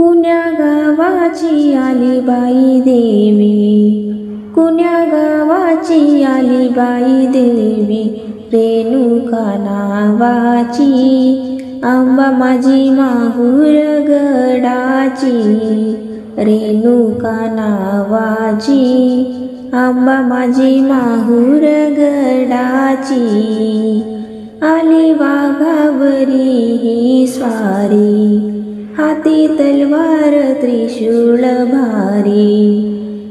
कुण्या गावाची आली बाई देवी? कुण्या गावाची आली बाई देवी? रेणुका नावाची. आंबा माझी माहूर गडाची. रेणुका नावाची. आंबा माझी माहूर गडाची. आली वाघावरी ही स्वारी. हाती तलवार त्रिशूळ भारी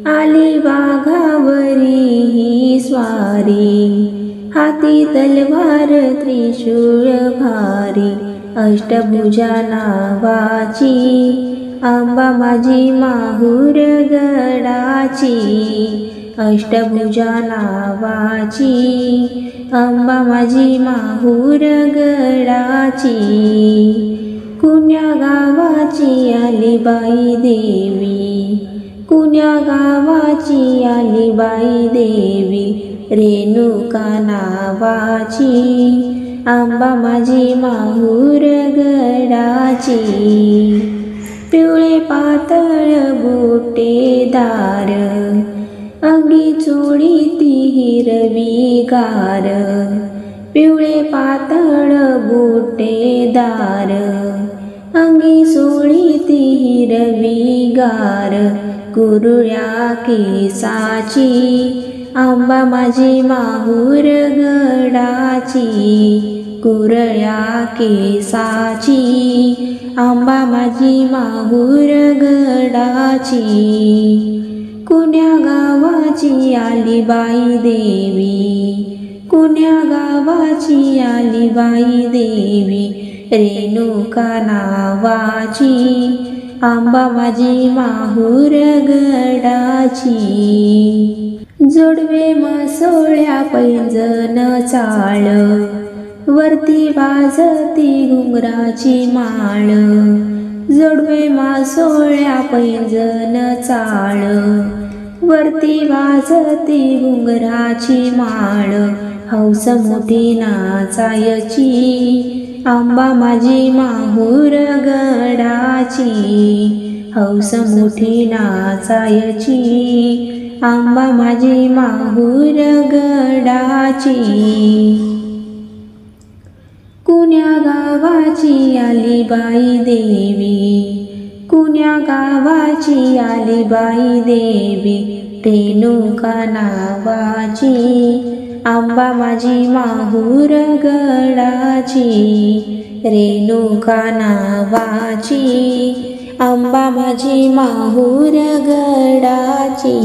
आली वाघावरी ही स्वारी. हाती तलवार त्रिशूळ भारी अष्टभुजा नावाची आंबा माझी माहूर गडाची. अष्टभुजा नावाची आंबा माझी माहूर गडाची. कुण्या गावाची आली बाई देवी. कुण्या गावाची आली बाई देवी रेणुका नावाची. आंबा माझी माहूर गडाची. पिवळे पातळ बुटेदार अंगी चोळी ती हिरवी गार. पिवळे पातळ बुटेदार अंगी सोळी ती हिरवी गार कुरुळ्या केसाची. आंबा माझी माहूर गडाची कुरळ्या केसाची. आंबा माझी माहूर गडाची. कुण्या गावाची आली बाई देवी? कुण्या गावाची आली बाई देवी? रेणुका नावाची आंबा माझी माहूर गडाची जोडवे मसोळ्या पैंजन चाळ वरती वाजती घुंगराची माळ. जोडवे मासोळ्या पैंजन चाळ वरती वाजती घुंगराची माळ. हौस मोठी नाचायची आंबा माझी माहूर गडाची. हौस मोठी नाचायची आंबा माझी माहूर गडाची. कुण्या गावाची आली बाई देवी? कुण्या गावाची आली बाई देवी? रेणुका नावाची. आंबा माझी माहूर गडाची रेणुका नावाची. आंबा माझी माहूर गडाची